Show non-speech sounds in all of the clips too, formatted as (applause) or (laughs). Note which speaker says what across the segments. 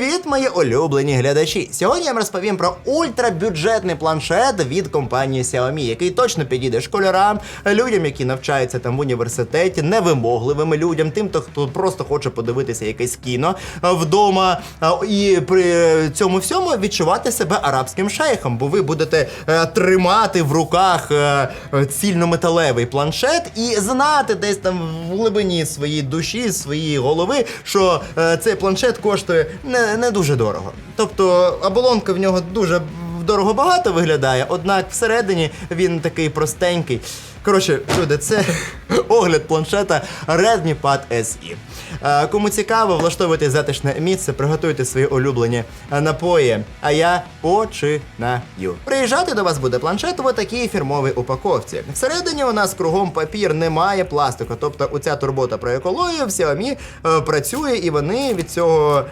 Speaker 1: TV мої улюблені глядачі! Сьогодні я вам розповім про ультрабюджетний планшет від компанії Xiaomi, який точно підійде школярам, людям, які навчаються там в університеті, невимогливим людям, тим, хто просто хоче подивитися якесь кіно вдома і при цьому всьому відчувати себе арабським шейхом, бо ви будете е, тримати в руках е, цільнометалевий планшет і знати десь там в глибині своєї душі, своєї голови, що е, цей планшет коштує не, не дуже дорого. Тобто оболонка в нього дуже дорого багато виглядає, однак всередині він такий простенький. Коротше, люди, це (laughs) огляд планшета Redmi Pad SE. Е, Кому цікаво, влаштовуйте затишне місце, приготуйте свої улюблені е, напої. А я починаю. Приїжджати до вас буде планшет в такій фірмовій упаковці. Всередині у нас кругом папір, немає пластику. Тобто, оця турбота про екологію в Xiaomi е, працює і вони від цього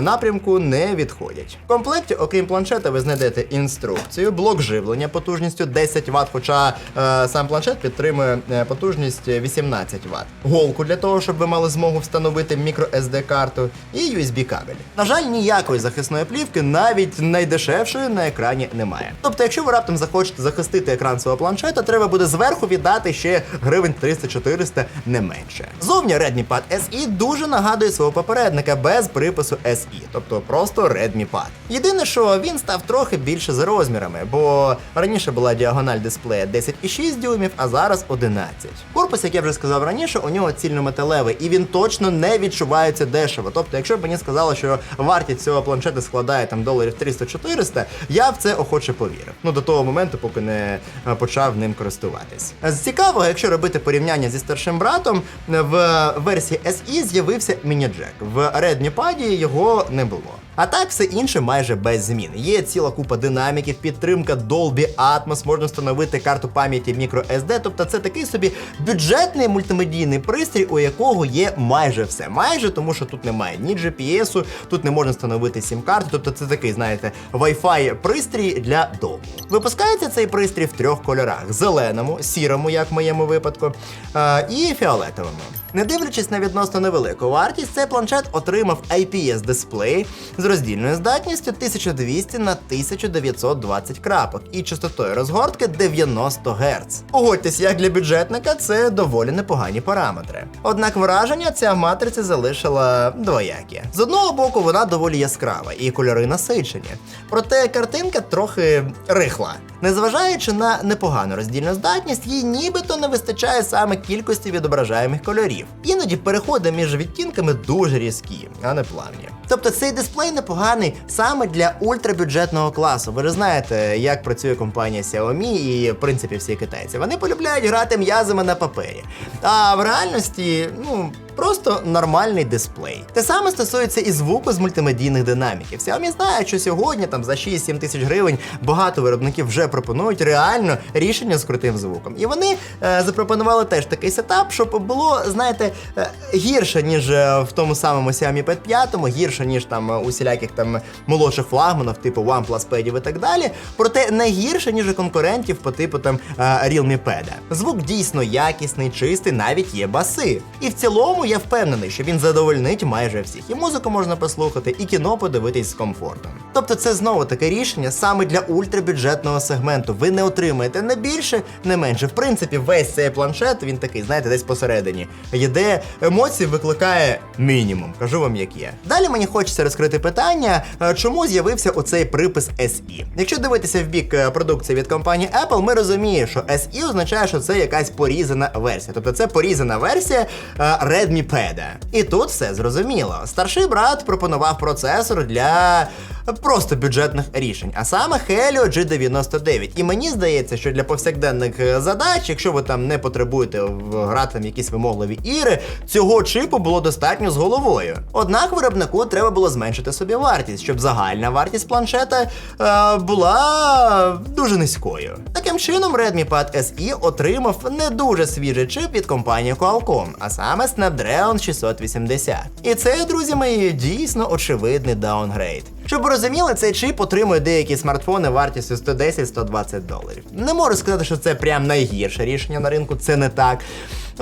Speaker 1: напрямку не відходять. В комплекті, окрім планшета, ви знайдете інструкцію, блок живлення потужністю 10 Вт, хоча е, сам планшет підтримує е, потужність 18 Вт. Голку для того, щоб ви мали змогу встановити мікро SD карту і USB кабель. На жаль, ніякої захисної плівки, навіть найдешевшої на екрані немає. Тобто, якщо ви раптом захочете захистити екран свого планшета, треба буде зверху віддати ще гривень 300-400 не менше. Зовні Redmi Pad SE дуже нагадує свого попередника без припису SE, тобто просто Redmi Pad. Єдине, що він став трохи більше за розмірами, бо раніше була діагональ дисплея 10,6 дюймів, а зараз 11. Корпус, як я вже сказав раніше, у нього цільнометалевий, і він точно не відчувається дешево. Тобто, якщо б мені сказали, що вартість цього планшета складає там доларів 300-400, я в це охоче повірив. Ну до того моменту, поки не е, почав ним користуватись. З цікавого, якщо робити порівняння зі старшим братом, в версії SE з'явився міні-джек. В Redmi Pad його не було. А так все інше майже без змін. Є ціла купа динаміків, підтримка Dolby Atmos, можна встановити карту пам'яті microSD, тобто це такий собі бюджетний мультимедійний пристрій, у якого є майже все. Майже тому, що тут немає ні GPS, тут не можна встановити сім-карту, тобто це такий, знаєте, Wi-Fi пристрій для дому. Випускається цей пристрій в трьох кольорах: зеленому, сірому, як в моєму випадку, е, і фіолетовому. Не дивлячись на відносно невелику вартість, цей планшет отримав IPS дисплей з роздільною здатністю 1200 на 1920 крапок і частотою розгортки 90 Гц. Погодьтесь, як для бюджетника це доволі непогані параметри. Однак враження ця матриця залишила двоякі. З одного боку, вона доволі яскрава і кольори насичені. Проте картинка трохи рихла. Незважаючи на непогану роздільну здатність, їй нібито не вистачає саме кількості відображаємих кольорів. Іноді переходи між відтінками дуже різкі, а не плавні. Тобто цей дисплей непоганий саме для ультрабюджетного класу. Ви ж знаєте, як працює компанія Xiaomi і, в принципі, всі китайці. Вони полюбляють грати м'язами на папері. А в реальності, ну. Просто нормальний дисплей. Те саме стосується і звуку з мультимедійних динаміків. Xiaomi знає, що сьогодні там за 6-7 тисяч гривень багато виробників вже пропонують реально рішення з крутим звуком. І вони е, запропонували теж такий сетап, щоб було, знаєте, е, гірше, ніж е, в тому самому Xiaomi Pad 5, гірше, ніж там е, у всіляких там молодших флагманів, типу OnePlus Pad і так далі. Проте не гірше, ніж у конкурентів по типу там е, Realme Pad. Звук дійсно якісний, чистий, навіть є баси. І в цілому я впевнений, що він задовольнить майже всіх. І музику можна послухати, і кіно подивитись з комфортом. Тобто це знову таке рішення саме для ультрабюджетного сегменту. Ви не отримаєте не більше, не менше. В принципі, весь цей планшет він такий, знаєте, десь посередині. Єде емоції викликає мінімум. Кажу вам, як є. Далі мені хочеться розкрити питання, е, чому з'явився оцей припис SE. Якщо дивитися в бік е, продукції від компанії Apple, ми розуміємо, що SE означає, що це якась порізана версія. Тобто це порізана версія е, Redmi Pad. І тут все зрозуміло. Старший брат пропонував процесор для просто бюджетних рішень, а саме Helio G99. І мені здається, що для повсякденних е, задач, якщо ви там не потребуєте грати в якісь вимогливі ігри, цього чипу було достатньо з головою. Однак виробнику треба було зменшити собі вартість, щоб загальна вартість планшета е, була дуже низькою. Таким чином, Redmi Pad SE отримав не дуже свіжий чип від компанії Qualcomm, а саме Snapdragon 680. І це, друзі мої, дійсно очевидний даунгрейд. Щоб ви розуміли, цей чип отримує деякі смартфони вартістю 110-120 доларів. Не можу сказати, що це прям найгірше рішення на ринку, це не так.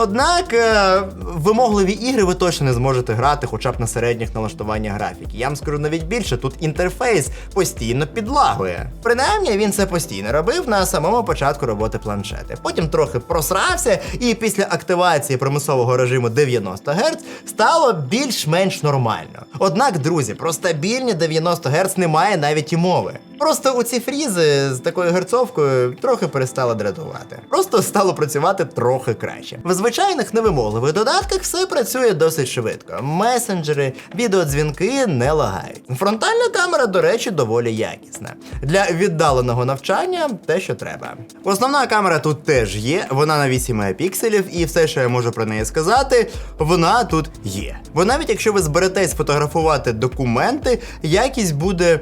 Speaker 1: Однак е, вимогливі ігри ви точно не зможете грати хоча б на середніх налаштуваннях графіки. Я вам скажу навіть більше, тут інтерфейс постійно підлагує. Принаймні він це постійно робив на самому початку роботи планшети. Потім трохи просрався, і після активації примусового режиму 90 Гц стало більш-менш нормально. Однак, друзі, про стабільні 90 Гц немає навіть і мови. Просто у ці фрізи з такою герцовкою трохи перестали дратувати. Просто стало працювати трохи краще. В звичайних невимогливих додатках все працює досить швидко. Месенджери, відеодзвінки не лагають. Фронтальна камера, до речі, доволі якісна. Для віддаленого навчання те, що треба. Основна камера тут теж є, вона на 8 мегапікселів, і все, що я можу про неї сказати, вона тут є. Бо навіть якщо ви зберетесь фотографувати документи, якість буде,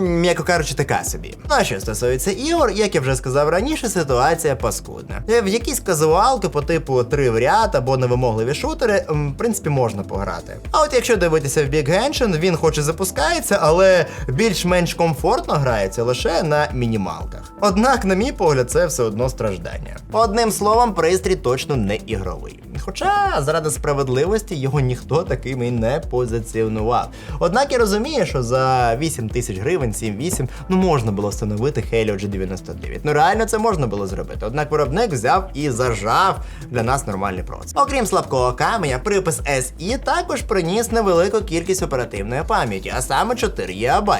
Speaker 1: м'яко кажучи, така собі. Ну а що стосується ігор, як я вже сказав раніше, ситуація паскудна. Е, В якісь казуалки по типу три в ряд або невимогливі шутери, в принципі, можна пограти. А от якщо дивитися в Big Genshin, він хоч і запускається, але більш-менш комфортно грається лише на мінімалках. Однак, на мій погляд, це все одно страждання. Одним словом, пристрій точно не ігровий. Хоча заради справедливості його ніхто таким і не позиціонував. Однак я розумію, що за 8 тисяч гривень, 7-8, ну можна було встановити Helio G99. Ну реально це можна було зробити. Однак виробник взяв і зажав для нас нормальний процес. Окрім слабкого каменя, припис SE також приніс невелику кількість оперативної пам'яті, а саме 4 ГБ.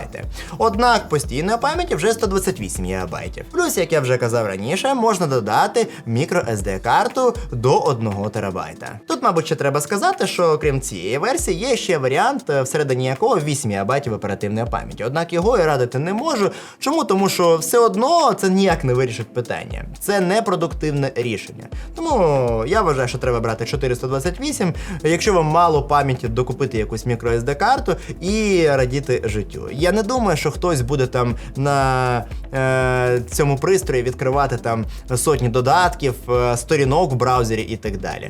Speaker 1: Однак постійної пам'яті вже 128 ГБ. Плюс, як я вже казав раніше, можна додати мікро SD карту до 1 терабайта. Тут, мабуть, ще треба сказати, що крім цієї версії є ще варіант, е, всередині якого 8 ГБ оперативної пам'яті. Однак його я радити не можу. Чому? Тому що все одно це ніяк не вирішить питання. Це непродуктивне рішення. Тому я вважаю, що треба брати 428, якщо вам мало пам'яті докупити якусь мікро SD карту і радіти життю. Я не думаю, що хтось буде там на е, цьому пристрої відкривати там сотні додатків, е, сторінок в браузері і так далі.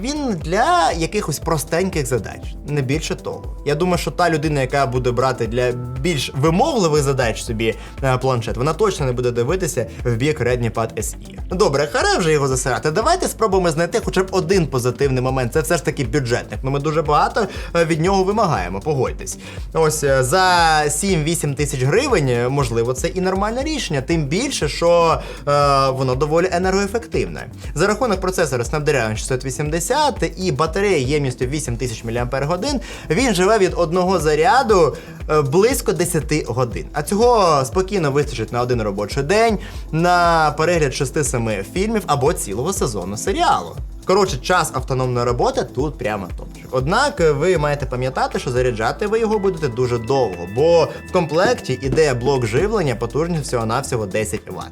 Speaker 1: Він для якихось простеньких задач, не більше того. Я думаю, що та людина, яка буде брати для більш вимогливих задач собі е, планшет, вона точно не буде дивитися в бік Pad SE. Добре, харе вже його засирати. Давайте спробуємо знайти хоча б один позитивний момент. Це все ж таки бюджетник. Ну ми дуже багато е, від нього вимагаємо, погодьтесь. Ось е, за 7-8 тисяч гривень, можливо, це і нормальне рішення, тим більше, що е, воно доволі енергоефективне. За рахунок процесора Snapdragon 680 і батареї ємністю 8000 мАч, він живе від одного заряду е, близько 10 годин. А цього спокійно вистачить на один робочий день, на перегляд 6-7 фільмів або цілого сезону серіалу. Коротше, час автономної роботи тут прямо топчик. Однак е, ви маєте пам'ятати, що заряджати ви його будете дуже довго, бо в комплекті іде блок живлення потужністю всього-навсього 10 Вт.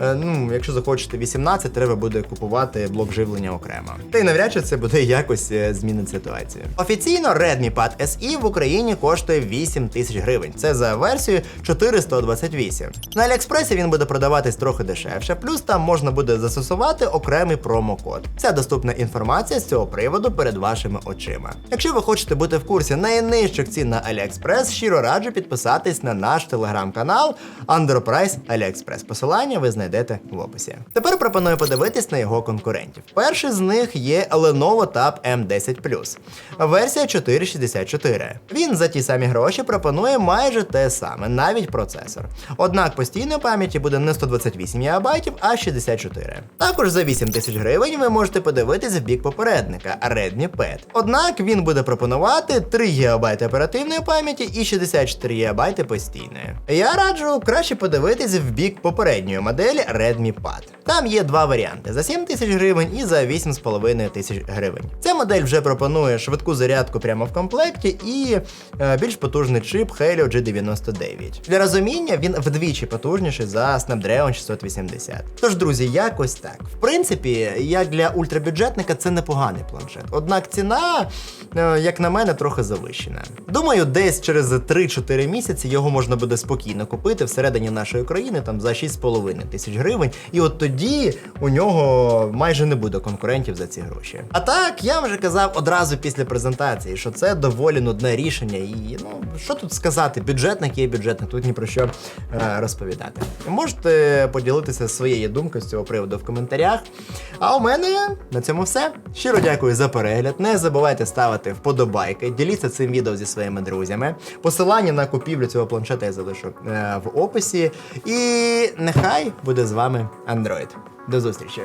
Speaker 1: Е, ну, якщо захочете 18, треба буде купувати блок живлення окремо. Та й навряд чи це буде якось е, змінить ситуацію. Офіційно Redmi Pad SE в Україні коштує 8 тисяч гривень. Це за версією 428. На Аліекспресі він буде продаватись трохи дешевше, плюс там можна буде застосувати окремий промокод. Вся доступна інформація з цього приводу перед вашими очима. Якщо ви хочете бути в курсі найнижчих цін на AliExpress, щиро раджу підписатись на наш телеграм-канал Underprice AliExpress. Посилання ви знайдете в описі. Тепер пропоную подивитись на його конкурентів. Перший з них є Lenovo Tab M10 версія 464. Він за ті самі гроші пропонує майже те саме, навіть процесор. Однак постійної пам'яті буде не 128 ГБ, а 64. Також за 8 тисяч гривень ви можете подивитись в бік попередника Redmi Pad. Однак він буде пропонувати 3 ГБ оперативної пам'яті і 64 ГБ постійної. Я раджу краще подивитись в бік попередньої моделі Redmi Pad. Там є два варіанти: за 7 тисяч гривень і за 8,5 тисяч гривень. Ця модель вже пропонує швидку зарядку прямо в комплекті і е, більш потужний чип Helio G99. Для розуміння він вдвічі потужніший за Snapdragon 680. Тож, друзі, якось так. В принципі, як для ультрабюджетника це непоганий планшет. Однак ціна, е, як на мене, трохи завищена. Думаю, десь через 3-4 місяці його можна буде спокійно купити всередині нашої країни там за 6,5 тисяч гривень. І от тоді у нього майже не буде конкурентів за ці гроші. А так, я вже казав одразу після презентації, що це доволі нудне рішення. І ну що тут сказати, бюджетник є бюджетник, тут ні про що е, розповідати. Можете поділитися своєю думкою з цього приводу в коментарях. А у мене На цьому все. Щиро дякую за перегляд. Не забувайте ставити вподобайки, діліться цим відео зі своїми друзями. Посилання на купівлю цього планшета я залишу е, в описі. І нехай буде з вами Android. До зустрічі!